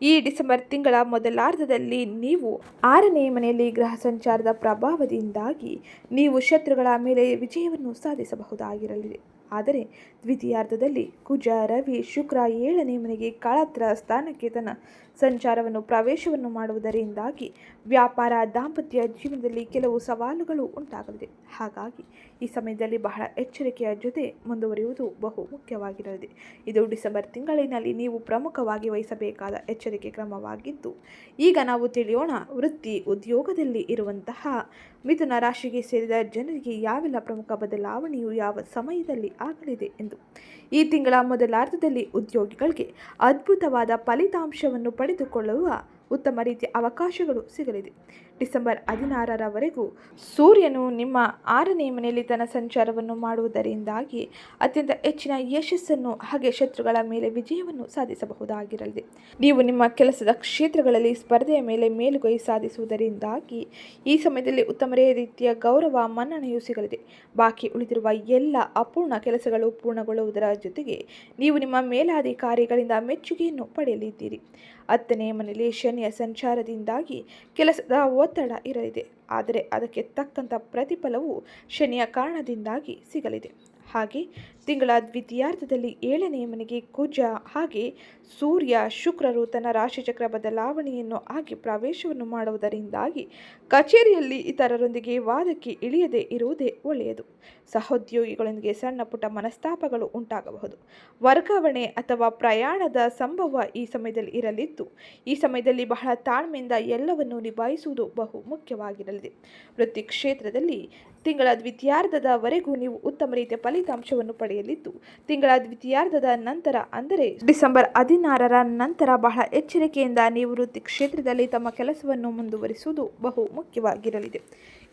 ಈ ಡಿಸೆಂಬರ್ ತಿಂಗಳ ಮೊದಲಾರ್ಧದಲ್ಲಿ ನೀವು ಆರನೇ ಮನೆಯಲ್ಲಿ ಗ್ರಹ ಸಂಚಾರದ ಪ್ರಭಾವದಿಂದಾಗಿ ನೀವು ಶತ್ರುಗಳ ಮೇಲೆ ವಿಜಯವನ್ನು ಸಾಧಿಸಬಹುದಾಗಿರಲಿದೆ ಆದರೆ ದ್ವಿತೀಯಾರ್ಧದಲ್ಲಿ ಕುಜ, ರವಿ, ಶುಕ್ರ ಏಳನೇ ಮನೆಗೆ ಕಾಳತ್ರ ಸ್ಥಾನಕ್ಕೆ ತನ್ನ ಸಂಚಾರವನ್ನು, ಪ್ರವೇಶವನ್ನು ಮಾಡುವುದರಿಂದಾಗಿ ವ್ಯಾಪಾರ ದಾಂಪತ್ಯ ಜೀವನದಲ್ಲಿ ಕೆಲವು ಸವಾಲುಗಳು ಉಂಟಾಗಲಿದೆ. ಹಾಗಾಗಿ ಈ ಸಮಯದಲ್ಲಿ ಬಹಳ ಎಚ್ಚರಿಕೆಯ ಜೊತೆ ಮುಂದುವರಿಯುವುದು ಬಹು ಮುಖ್ಯವಾಗಿರಲಿದೆ. ಇದು ಡಿಸೆಂಬರ್ ತಿಂಗಳಿನಲ್ಲಿ ನೀವು ಪ್ರಮುಖವಾಗಿ ವಹಿಸಬೇಕಾದ ಎಚ್ಚರಿಕೆ ಕ್ರಮವಾಗಿದ್ದು, ಈಗ ನಾವು ತಿಳಿಯೋಣ ವೃತ್ತಿ ಉದ್ಯೋಗದಲ್ಲಿ ಇರುವಂತಹ ಮಿಥುನ ರಾಶಿಗೆ ಸೇರಿದ ಜನರಿಗೆ ಯಾವೆಲ್ಲ ಪ್ರಮುಖ ಬದಲಾವಣೆಯು ಯಾವ ಸಮಯದಲ್ಲಿ ಆಗಲಿದೆ ಎಂದು. ಈ ತಿಂಗಳ ಮೊದಲಾರ್ಧದಲ್ಲಿ ಉದ್ಯೋಗಿಗಳಿಗೆ ಅದ್ಭುತವಾದ ಫಲಿತಾಂಶವನ್ನು ಪಡೆದುಕೊಳ್ಳುವ ಉತ್ತಮ ರೀತಿಯ ಅವಕಾಶಗಳು ಸಿಗಲಿದೆ. ಡಿಸೆಂಬರ್ ಹದಿನಾರರವರೆಗೂ ಸೂರ್ಯನು ನಿಮ್ಮ ಆರನೇ ಮನೆಯಲ್ಲಿ ತನ್ನ ಸಂಚಾರವನ್ನು ಮಾಡುವುದರಿಂದಾಗಿ ಅತ್ಯಂತ ಹೆಚ್ಚಿನ ಯಶಸ್ಸನ್ನು ಹಾಗೆ ಶತ್ರುಗಳ ಮೇಲೆ ವಿಜಯವನ್ನು ಸಾಧಿಸಬಹುದಾಗಿರಲಿದೆ ನೀವು ನಿಮ್ಮ ಕೆಲಸದ ಕ್ಷೇತ್ರಗಳಲ್ಲಿ ಸ್ಪರ್ಧೆಯ ಮೇಲೆ ಮೇಲುಗೈ ಸಾಧಿಸುವುದರಿಂದಾಗಿ ಈ ಸಮಯದಲ್ಲಿ ಉತ್ತಮ ರೀತಿಯ ಗೌರವ, ಮನ್ನಣೆಯೂ ಸಿಗಲಿದೆ. ಬಾಕಿ ಉಳಿದಿರುವ ಎಲ್ಲ ಅಪೂರ್ಣ ಕೆಲಸಗಳು ಪೂರ್ಣಗೊಳ್ಳುವುದರ ಜೊತೆಗೆ ನೀವು ನಿಮ್ಮ ಮೇಲಾಧಿಕಾರಿಗಳಿಂದ ಮೆಚ್ಚುಗೆಯನ್ನು ಪಡೆಯಲಿದ್ದೀರಿ. ಹತ್ತನೇ ಮನೆಯಲ್ಲಿ ಶನಿಯ ಸಂಚಾರದಿಂದಾಗಿ ಕೆಲಸದ ಒತ್ತಡ ಇರಲಿದೆ. ಆದರೆ ಅದಕ್ಕೆ ತಕ್ಕಂಥ ಪ್ರತಿಫಲವು ಶನಿಯ ಕಾರಣದಿಂದಾಗಿ ಸಿಗಲಿದೆ. ಹಾಗೆ ತಿಂಗಳ ದ್ವಿತೀಯಾರ್ಧದಲ್ಲಿ ಏಳನೆಯ ಮನೆಗೆ ಕುಜ ಹಾಗೆ ಸೂರ್ಯ, ಶುಕ್ರರು ತನ್ನ ರಾಶಿಚಕ್ರ ಬದಲಾವಣೆಯನ್ನು ಆಗಿ ಪ್ರವೇಶವನ್ನು ಮಾಡುವುದರಿಂದಾಗಿ ಕಚೇರಿಯಲ್ಲಿ ಇತರರೊಂದಿಗೆ ವಾದಕ್ಕೆ ಇಳಿಯದೇ ಇರುವುದೇ ಒಳ್ಳೆಯದು. ಸಹೋದ್ಯೋಗಿಗಳೊಂದಿಗೆ ಸಣ್ಣ ಪುಟ್ಟ ಮನಸ್ತಾಪಗಳು ಉಂಟಾಗಬಹುದು. ವರ್ಗಾವಣೆ ಅಥವಾ ಪ್ರಯಾಣದ ಸಂಭವ ಈ ಸಮಯದಲ್ಲಿ ಇರಲಿದ್ದು, ಈ ಸಮಯದಲ್ಲಿ ಬಹಳ ತಾಳ್ಮೆಯಿಂದ ಎಲ್ಲವನ್ನು ನಿಭಾಯಿಸುವುದು ಬಹು ಮುಖ್ಯವಾಗಿರಲಿದೆ. ವೃತ್ತಿ ಕ್ಷೇತ್ರದಲ್ಲಿ ತಿಂಗಳ ದ್ವಿತೀಯಾರ್ಧದವರೆಗೂ ನೀವು ಉತ್ತಮ ರೀತಿಯ ಫಲಿತಾಂಶವನ್ನು ಪಡೆಯಲಿದ್ದು ತಿಂಗಳ ದ್ವಿತೀಯಾರ್ಧದ ನಂತರ, ಅಂದರೆ ಡಿಸೆಂಬರ್ ಹದಿನಾರರ ನಂತರ ಬಹಳ ಎಚ್ಚರಿಕೆಯಿಂದ ನಿವೃತ್ತಿ ವೃತ್ತಿ ಕ್ಷೇತ್ರದಲ್ಲಿ ತಮ್ಮ ಕೆಲಸವನ್ನು ಮುಂದುವರಿಸುವುದು ಬಹು ಮುಖ್ಯವಾಗಿರಲಿದೆ.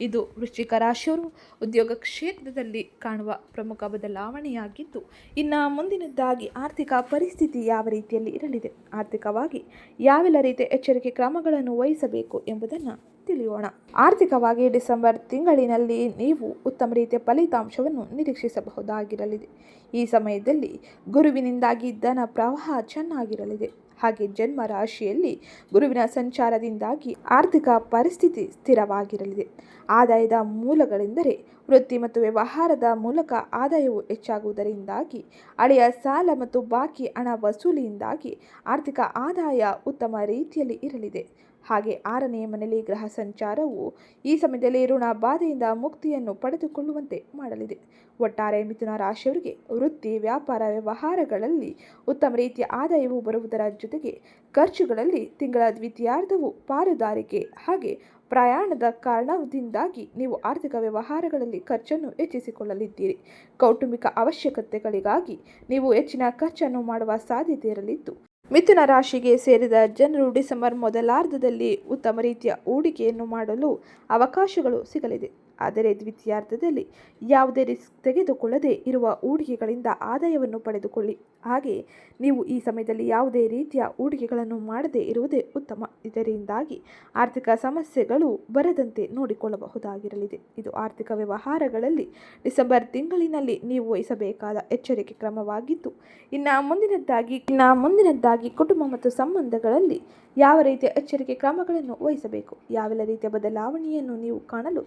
ಇದು ವೃಶ್ಚಿಕ ರಾಶಿಯವರು ಉದ್ಯೋಗ ಕ್ಷೇತ್ರದಲ್ಲಿ ಕಾಣುವ ಪ್ರಮುಖ ಬದಲಾವಣೆಯಾಗಿದ್ದು, ಇನ್ನು ಮುಂದಿನದ್ದಾಗಿ ಆರ್ಥಿಕ ಪರಿಸ್ಥಿತಿ ಯಾವ ರೀತಿಯಲ್ಲಿ ಇರಲಿದೆ? ಆರ್ಥಿಕವಾಗಿ ಯಾವೆಲ್ಲ ರೀತಿಯ ಎಚ್ಚರಿಕೆ ಕ್ರಮಗಳನ್ನು ವಹಿಸಬೇಕು ಎಂಬುದನ್ನು ತಿಳಿಯೋಣ. ಆರ್ಥಿಕವಾಗಿ ಡಿಸೆಂಬರ್ ತಿಂಗಳಿನಲ್ಲಿ ನೀವು ಉತ್ತಮ ರೀತಿಯ ಫಲಿತಾಂಶವನ್ನು ನಿರೀಕ್ಷಿಸಬಹುದಾಗಿರಲಿದೆ. ಈ ಸಮಯದಲ್ಲಿ ಗುರುವಿನಿಂದಾಗಿ ಧನ ಪ್ರವಾಹ ಚೆನ್ನಾಗಿರಲಿದೆ. ಹಾಗೆ ಜನ್ಮ ರಾಶಿಯಲ್ಲಿ ಗುರುವಿನ ಸಂಚಾರದಿಂದಾಗಿ ಆರ್ಥಿಕ ಪರಿಸ್ಥಿತಿ ಸ್ಥಿರವಾಗಿರಲಿದೆ. ಆದಾಯದ ಮೂಲಗಳೆಂದರೆ ವೃತ್ತಿ ಮತ್ತು ವ್ಯವಹಾರದ ಮೂಲಕ ಆದಾಯವು ಹೆಚ್ಚಾಗುವುದರಿಂದಾಗಿ ಹಳೆಯ ಸಾಲ ಮತ್ತು ಬಾಕಿ ಹಣ ವಸೂಲಿಯಿಂದಾಗಿ ಆರ್ಥಿಕ ಆದಾಯ ಉತ್ತಮ ರೀತಿಯಲ್ಲಿ ಇರಲಿದೆ. ಹಾಗೆ ಆರನೇ ಮನೆಯಲ್ಲಿ ಗ್ರಹ ಸಂಚಾರವು ಈ ಸಮಯದಲ್ಲಿ ಋಣ ಬಾಧೆಯಿಂದ ಮುಕ್ತಿಯನ್ನು ಪಡೆದುಕೊಳ್ಳುವಂತೆ ಮಾಡಲಿದೆ. ಒಟ್ಟಾರೆ ಮಿಥುನ ರಾಶಿಯವರಿಗೆ ವೃತ್ತಿ, ವ್ಯಾಪಾರ, ವ್ಯವಹಾರಗಳಲ್ಲಿ ಉತ್ತಮ ರೀತಿಯ ಆದಾಯವು ಬರುವುದರ ಜೊತೆಗೆ ಖರ್ಚುಗಳಲ್ಲಿ ತಿಂಗಳ ದ್ವಿತೀಯಾರ್ಧವು ಪಾಲುದಾರಿಕೆ ಹಾಗೆ ಪ್ರಯಾಣದ ಕಾರಣದಿಂದಾಗಿ ನೀವು ಆರ್ಥಿಕ ವ್ಯವಹಾರಗಳಲ್ಲಿ ಖರ್ಚನ್ನು ಹೆಚ್ಚಿಸಿಕೊಳ್ಳಲಿದ್ದೀರಿ. ಕೌಟುಂಬಿಕ ಅವಶ್ಯಕತೆಗಳಿಗಾಗಿ ನೀವು ಹೆಚ್ಚಿನ ಖರ್ಚನ್ನು ಮಾಡುವ ಸಾಧ್ಯತೆ ಇರಲಿದ್ದು, ಮಿಥುನ ರಾಶಿಗೆ ಸೇರಿದ ಜನರು ಡಿಸೆಂಬರ್ ಮೊದಲಾರ್ಧದಲ್ಲಿ ಉತ್ತಮ ರೀತಿಯ ಹೂಡಿಕೆಯನ್ನು ಮಾಡಲು ಅವಕಾಶಗಳು ಸಿಗಲಿದೆ. ಆದರೆ ದ್ವಿತೀಯಾರ್ಧದಲ್ಲಿ ಯಾವುದೇ ರಿಸ್ಕ್ ತೆಗೆದುಕೊಳ್ಳದೆ ಇರುವ ಹೂಡಿಕೆಗಳಿಂದ ಆದಾಯವನ್ನು ಪಡೆದುಕೊಳ್ಳಿ. ಹಾಗೆ ನೀವು ಈ ಸಮಯದಲ್ಲಿ ಯಾವುದೇ ರೀತಿಯ ಹೂಡಿಕೆಗಳನ್ನು ಮಾಡದೇ ಇರುವುದೇ ಉತ್ತಮ. ಇದರಿಂದಾಗಿ ಆರ್ಥಿಕ ಸಮಸ್ಯೆಗಳು ಬರದಂತೆ ನೋಡಿಕೊಳ್ಳಬಹುದಾಗಿರಲಿದೆ. ಇದು ಆರ್ಥಿಕ ವ್ಯವಹಾರಗಳಲ್ಲಿ ಡಿಸೆಂಬರ್ ತಿಂಗಳಿನಲ್ಲಿ ನೀವು ವಹಿಸಬೇಕಾದ ಎಚ್ಚರಿಕೆ ಕ್ರಮವಾಗಿದ್ದು, ಇನ್ನು ಮುಂದಿನದ್ದಾಗಿ ಇನ್ನು ಮುಂದಿನದ್ದಾಗಿ ಕುಟುಂಬ ಮತ್ತು ಸಂಬಂಧಗಳಲ್ಲಿ ಯಾವ ರೀತಿಯ ಎಚ್ಚರಿಕೆ ಕ್ರಮಗಳನ್ನು ವಹಿಸಬೇಕು? ಯಾವೆಲ್ಲ ರೀತಿಯ ಬದಲಾವಣೆಯನ್ನು ನೀವು ಕಾಣಲು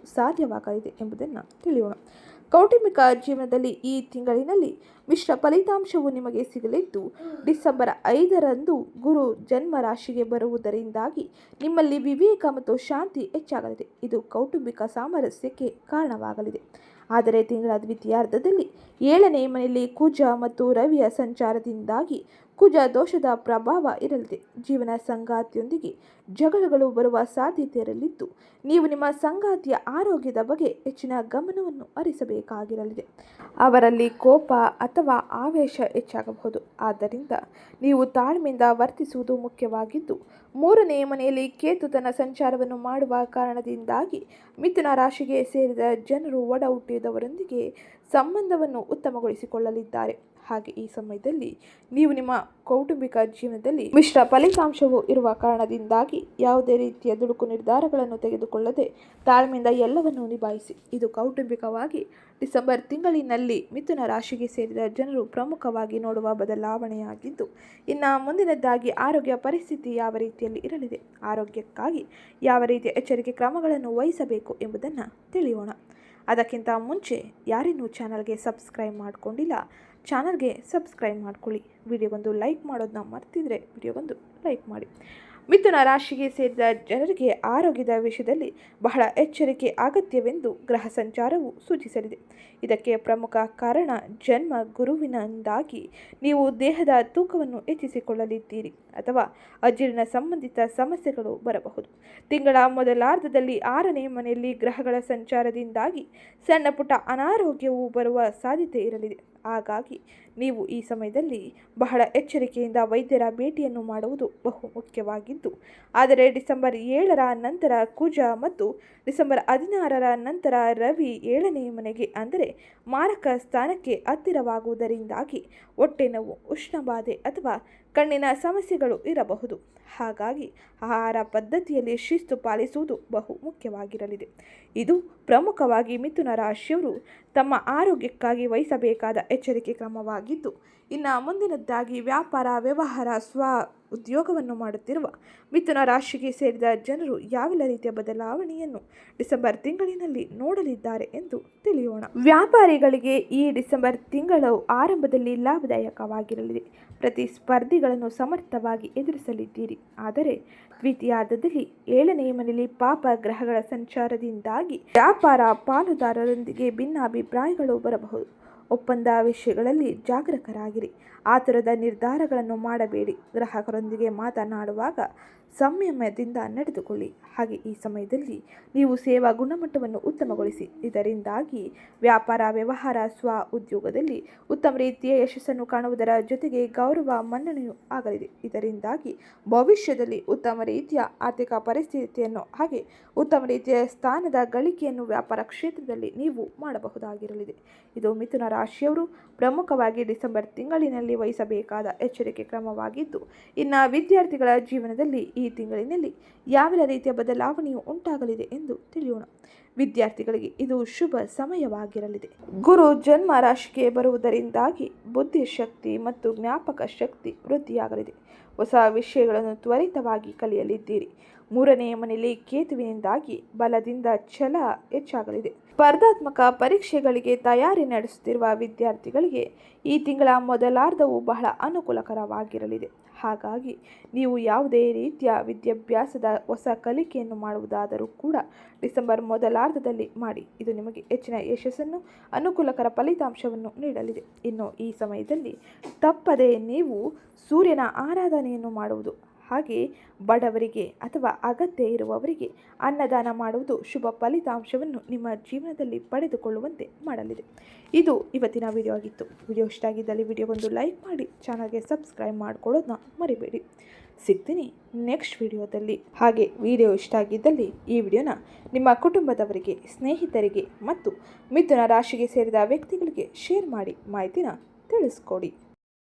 ಸಾಧ್ಯವಾಗಲಿದೆ ಎಂಬುದನ್ನು ತಿಳಿಯೋಣ. ಕೌಟುಂಬಿಕ ಜೀವನದಲ್ಲಿ ಈ ತಿಂಗಳಿನಲ್ಲಿ ಮಿಶ್ರ ಫಲಿತಾಂಶವು ನಿಮಗೆ ಸಿಗಲಿದ್ದು, ಡಿಸೆಂಬರ್ ಐದರಂದು ಗುರು ಜನ್ಮ ರಾಶಿಗೆ ಬರುವುದರಿಂದಾಗಿ ನಿಮ್ಮಲ್ಲಿ ವಿವೇಕ ಮತ್ತು ಶಾಂತಿ ಹೆಚ್ಚಾಗಲಿದೆ. ಇದು ಕೌಟುಂಬಿಕ ಸಾಮರಸ್ಯಕ್ಕೆ ಕಾರಣವಾಗಲಿದೆ. ಆದರೆ ತಿಂಗಳ ದ್ವಿತೀಯಾರ್ಧದಲ್ಲಿ ಏಳನೇ ಮನೆಯಲ್ಲಿ ಕುಜ ಮತ್ತು ರವಿಯ ಸಂಚಾರದಿಂದಾಗಿ ಕುಜ ದೋಷದ ಪ್ರಭಾವ ಇರಲಿದೆ. ಜೀವನ ಸಂಗಾತಿಯೊಂದಿಗೆ ಜಗಳಗಳು ಬರುವ ಸಾಧ್ಯತೆ ಇರಲಿದ್ದು ನೀವು ನಿಮ್ಮ ಸಂಗಾತಿಯ ಆರೋಗ್ಯದ ಬಗ್ಗೆ ಹೆಚ್ಚಿನ ಗಮನವನ್ನು ಹರಿಸಬೇಕಾಗಿರಲಿದೆ. ಅವರಲ್ಲಿ ಕೋಪ ಅಥವಾ ಆವೇಶ ಹೆಚ್ಚಾಗಬಹುದು. ಆದ್ದರಿಂದ ನೀವು ತಾಳ್ಮೆಯಿಂದ ವರ್ತಿಸುವುದು ಮುಖ್ಯವಾಗಿದ್ದು ಮೂರನೇ ಮನೆಯಲ್ಲಿ ಕೇತು ತನ್ನ ಸಂಚಾರವನ್ನು ಮಾಡುವ ಕಾರಣದಿಂದಾಗಿ ಮಿಥುನ ರಾಶಿಗೆ ಸೇರಿದ ಜನರು ಒಡ ಹುಟ್ಟಿದವರೊಂದಿಗೆ ಸಂಬಂಧವನ್ನು ಉತ್ತಮಗೊಳಿಸಿಕೊಳ್ಳಲಿದ್ದಾರೆ. ಹಾಗೆ ಈ ಸಮಯದಲ್ಲಿ ನೀವು ನಿಮ್ಮ ಕೌಟುಂಬಿಕ ಜೀವನದಲ್ಲಿ ಮಿಶ್ರ ಫಲಿತಾಂಶವು ಇರುವ ಕಾರಣದಿಂದಾಗಿ ಯಾವುದೇ ರೀತಿಯ ದುಡುಕು ನಿರ್ಧಾರಗಳನ್ನು ತೆಗೆದುಕೊಳ್ಳದೆ ತಾಳ್ಮೆಯಿಂದ ಎಲ್ಲವನ್ನೂ ನಿಭಾಯಿಸಿ. ಇದು ಕೌಟುಂಬಿಕವಾಗಿ ಡಿಸೆಂಬರ್ ತಿಂಗಳಿನಲ್ಲಿ ಮಿಥುನ ರಾಶಿಗೆ ಸೇರಿದ ಜನರು ಪ್ರಮುಖವಾಗಿ ನೋಡುವ ಬದಲಾವಣೆಯಾಗಿದ್ದು, ಇನ್ನು ಮುಂದಿನದ್ದಾಗಿ ಆರೋಗ್ಯ ಪರಿಸ್ಥಿತಿ ಯಾವ ರೀತಿಯಲ್ಲಿ ಇರಲಿದೆ, ಆರೋಗ್ಯಕ್ಕಾಗಿ ಯಾವ ರೀತಿಯ ಎಚ್ಚರಿಕೆ ಕ್ರಮಗಳನ್ನು ವಹಿಸಬೇಕು ಎಂಬುದನ್ನು ತಿಳಿಯೋಣ. ಅದಕ್ಕಿಂತ ಮುಂಚೆ ಯಾರಿನ್ನೂ ಚಾನಲ್ಗೆ ಸಬ್ಸ್ಕ್ರೈಬ್ ಮಾಡಿಕೊಂಡಿಲ್ಲ, ಚಾನಲ್ಗೆ ಸಬ್ಸ್ಕ್ರೈಬ್ ಮಾಡ್ಕೊಳ್ಳಿ. ವಿಡಿಯೋಗೊಂದು ಲೈಕ್ ಮಾಡೋದನ್ನ ಮರ್ತಿದ್ರೆ ವಿಡಿಯೋಗೊಂದು ಲೈಕ್ ಮಾಡಿ. ಮಿಥುನ ರಾಶಿಗೆ ಸೇರಿದ ಜನರಿಗೆ ಆರೋಗ್ಯದ ವಿಷಯದಲ್ಲಿ ಬಹಳ ಎಚ್ಚರಿಕೆ ಅಗತ್ಯವೆಂದು ಗ್ರಹ ಸಂಚಾರವು ಸೂಚಿಸಲಿದೆ. ಇದಕ್ಕೆ ಪ್ರಮುಖ ಕಾರಣ ಜನ್ಮ ಗುರುವಿನಿಂದಾಗಿ ನೀವು ದೇಹದ ತೂಕವನ್ನು ಹೆಚ್ಚಿಸಿಕೊಳ್ಳಲಿದ್ದೀರಿ ಅಥವಾ ಅಜೀರ್ಣ ಸಂಬಂಧಿತ ಸಮಸ್ಯೆಗಳು ಬರಬಹುದು. ತಿಂಗಳ ಮೊದಲಾರ್ಧದಲ್ಲಿ ಆರನೇ ಮನೆಯಲ್ಲಿ ಗ್ರಹಗಳ ಸಂಚಾರದಿಂದಾಗಿ ಸಣ್ಣ ಪುಟ್ಟ ಅನಾರೋಗ್ಯವು ಬರುವ ಸಾಧ್ಯತೆ ಇರಲಿದೆ. ಹಾಗಾಗಿ ನೀವು ಈ ಸಮಯದಲ್ಲಿ ಬಹಳ ಎಚ್ಚರಿಕೆಯಿಂದ ವೈದ್ಯರ ಭೇಟಿಯನ್ನು ಮಾಡುವುದು ಬಹು ಮುಖ್ಯವಾಗಿದ್ದು, ಆದರೆ ಡಿಸೆಂಬರ್ ಏಳರ ನಂತರ ಕುಜ ಮತ್ತು ಡಿಸೆಂಬರ್ ಹದಿನಾರರ ನಂತರ ರವಿ ಏಳನೇ ಮನೆಗೆ ಅಂದರೆ ಮಾರಕ ಸ್ಥಾನಕ್ಕೆ ಹತ್ತಿರವಾಗುವುದರಿಂದಾಗಿ ಹೊಟ್ಟೆ ನೋವು ಉಷ್ಣಬಾಧೆ ಅಥವಾ ಕಣ್ಣಿನ ಸಮಸ್ಯೆಗಳು ಇರಬಹುದು. ಹಾಗಾಗಿ ಆಹಾರ ಪದ್ಧತಿಯಲ್ಲಿ ಶಿಸ್ತು ಪಾಲಿಸುವುದು ಬಹು ಮುಖ್ಯವಾಗಿರಲಿದೆ. ಇದು ಪ್ರಮುಖವಾಗಿ ಮಿಥುನ ರಾಶಿಯವರು ತಮ್ಮ ಆರೋಗ್ಯಕ್ಕಾಗಿ ವಹಿಸಬೇಕಾದ ಎಚ್ಚರಿಕೆ ಕ್ರಮವಾಗಿದ್ದು, ಇನ್ನು ಮುಂದಿನದ್ದಾಗಿ ವ್ಯಾಪಾರ, ವ್ಯವಹಾರ, ಸ್ವ ಉದ್ಯೋಗವನ್ನು ಮಾಡುತ್ತಿರುವ ಮಿಥುನ ರಾಶಿಗೆ ಸೇರಿದ ಜನರು ಯಾವೆಲ್ಲ ರೀತಿಯ ಬದಲಾವಣೆಯನ್ನು ಡಿಸೆಂಬರ್ ತಿಂಗಳಿನಲ್ಲಿ ನೋಡಲಿದ್ದಾರೆ ಎಂದು ತಿಳಿಯೋಣ. ವ್ಯಾಪಾರಿಗಳಿಗೆ ಈ ಡಿಸೆಂಬರ್ ತಿಂಗಳು ಆರಂಭದಲ್ಲಿ ಲಾಭದಾಯಕವಾಗಿರಲಿದೆ ಪ್ರತಿಸ್ಪರ್ಧಿಗಳನ್ನು ಸಮರ್ಥವಾಗಿ ಎದುರಿಸಲಿದ್ದೀರಿ. ಆದರೆ ದ್ವಿತೀಯಾರ್ಧದಲ್ಲಿ ಏಳನೇ ಮನೆಯಲ್ಲಿ ಪಾಪ ಗ್ರಹಗಳ ಸಂಚಾರದಿಂದಾಗಿ ವ್ಯಾಪಾರ ಪಾಲುದಾರರೊಂದಿಗೆ ಭಿನ್ನಾಭಿಪ್ರಾಯಗಳು ಬರಬಹುದು. ಒಪ್ಪಂದ ವಿಷಯಗಳಲ್ಲಿ ಜಾಗರೂಕರಾಗಿರಿ. ಆತುರದ ನಿರ್ಧಾರಗಳನ್ನು ಮಾಡಬೇಡಿ. ಗ್ರಾಹಕರೊಂದಿಗೆ ಮಾತನಾಡುವಾಗ ಸಂಯಮದಿಂದ ನಡೆದುಕೊಳ್ಳಿ. ಹಾಗೆ ಈ ಸಮಯದಲ್ಲಿ ನೀವು ಸೇವಾ ಗುಣಮಟ್ಟವನ್ನು ಉತ್ತಮಗೊಳಿಸಿ. ಇದರಿಂದಾಗಿ ವ್ಯಾಪಾರ, ವ್ಯವಹಾರ, ಸ್ವ ಉದ್ಯೋಗದಲ್ಲಿ ಉತ್ತಮ ರೀತಿಯ ಯಶಸ್ಸನ್ನು ಕಾಣುವುದರ ಜೊತೆಗೆ ಗೌರವ, ಮನ್ನಣೆಯೂ ಆಗಲಿದೆ. ಇದರಿಂದಾಗಿ ಭವಿಷ್ಯದಲ್ಲಿ ಉತ್ತಮ ರೀತಿಯ ಆರ್ಥಿಕ ಪರಿಸ್ಥಿತಿಯನ್ನು ಹಾಗೆ ಉತ್ತಮ ರೀತಿಯ ಸ್ಥಾನದ ಗಳಿಕೆಯನ್ನು ವ್ಯಾಪಾರ ಕ್ಷೇತ್ರದಲ್ಲಿ ನೀವು ಮಾಡಬಹುದಾಗಿರಲಿದೆ. ಇದು ಮಿಥುನ ರಾಶಿಯವರು ಪ್ರಮುಖವಾಗಿ ಡಿಸೆಂಬರ್ ತಿಂಗಳಿನಲ್ಲಿ ವಹಿಸಬೇಕಾದ ಎಚ್ಚರಿಕೆ ಕ್ರಮವಾಗಿದ್ದು, ಇನ್ನು ವಿದ್ಯಾರ್ಥಿಗಳ ಜೀವನದಲ್ಲಿ ಈ ತಿಂಗಳಿನಲ್ಲಿ ಯಾವೆಲ್ಲ ರೀತಿಯ ಬದಲಾವಣೆಯು ಉಂಟಾಗಲಿದೆ ಎಂದು ತಿಳಿಯೋಣ. ವಿದ್ಯಾರ್ಥಿಗಳಿಗೆ ಇದು ಶುಭ ಸಮಯವಾಗಿರಲಿದೆ. ಗುರು ಜನ್ಮ ರಾಶಿಗೆ ಬರುವುದರಿಂದಾಗಿ ಬುದ್ಧಿಶಕ್ತಿ ಮತ್ತು ಜ್ಞಾಪಕ ಶಕ್ತಿ ವೃದ್ಧಿಯಾಗಲಿದೆ. ಹೊಸ ವಿಷಯಗಳನ್ನು ತ್ವರಿತವಾಗಿ ಕಲಿಯಲಿದ್ದೀರಿ. ಮೂರನೆಯ ಮನೆಯಲ್ಲಿ ಕೇತುವಿನಿಂದಾಗಿ ಬಲದಿಂದ ಛಲ ಹೆಚ್ಚಾಗಲಿದೆ. ಸ್ಪರ್ಧಾತ್ಮಕ ಪರೀಕ್ಷೆಗಳಿಗೆ ತಯಾರಿ ನಡೆಸುತ್ತಿರುವ ವಿದ್ಯಾರ್ಥಿಗಳಿಗೆ ಈ ತಿಂಗಳ ಮೊದಲಾರ್ಧವು ಬಹಳ ಅನುಕೂಲಕರವಾಗಿರಲಿದೆ. ಹಾಗಾಗಿ ನೀವು ಯಾವುದೇ ರೀತಿಯ ವಿದ್ಯಾಭ್ಯಾಸದ ಹೊಸ ಕಲಿಕೆಯನ್ನು ಮಾಡುವುದಾದರೂ ಕೂಡ ಡಿಸೆಂಬರ್ ಮೊದಲಾರ್ಧದಲ್ಲಿ ಮಾಡಿ. ಇದು ನಿಮಗೆ ಹೆಚ್ಚಿನ ಯಶಸ್ಸನ್ನು, ಅನುಕೂಲಕರ ಫಲಿತಾಂಶವನ್ನು ನೀಡಲಿದೆ. ಇನ್ನು ಈ ಸಮಯದಲ್ಲಿ ತಪ್ಪದೆ ನೀವು ಸೂರ್ಯನ ಆರಾಧನೆಯನ್ನು ಮಾಡುವುದು ಹಾಗೆ ಬಡವರಿಗೆ ಅಥವಾ ಅಗತ್ಯ ಇರುವವರಿಗೆ ಅನ್ನದಾನ ಮಾಡುವುದು ಶುಭ ಫಲಿತಾಂಶವನ್ನು ನಿಮ್ಮ ಜೀವನದಲ್ಲಿ ಪಡೆದುಕೊಳ್ಳುವಂತೆ ಮಾಡಲಿದೆ. ಇದು ಇವತ್ತಿನ ವಿಡಿಯೋ ಆಗಿತ್ತು. ವಿಡಿಯೋ ಇಷ್ಟ ಆಗಿದ್ದಲ್ಲಿ ವಿಡಿಯೋಗೊಂದು ಲೈಕ್ ಮಾಡಿ ಚಾನಲ್ಗೆ ಸಬ್ಸ್ಕ್ರೈಬ್ ಮಾಡ್ಕೊಳ್ಳೋದನ್ನ ಮರಿಬೇಡಿ. ಸಿಗ್ತೀನಿ ನೆಕ್ಸ್ಟ್ ವಿಡಿಯೋದಲ್ಲಿ ಹಾಗೆ ವಿಡಿಯೋ ಇಷ್ಟ ಆಗಿದ್ದಲ್ಲಿ ಈ ವಿಡಿಯೋನ ನಿಮ್ಮ ಕುಟುಂಬದವರಿಗೆ, ಸ್ನೇಹಿತರಿಗೆ ಮತ್ತು ಮಿಥುನ ರಾಶಿಗೆ ಸೇರಿದ ವ್ಯಕ್ತಿಗಳಿಗೆ ಶೇರ್ ಮಾಡಿ ಮಾಹಿತಿನ ತಿಳಿಸ್ಕೊಡಿ.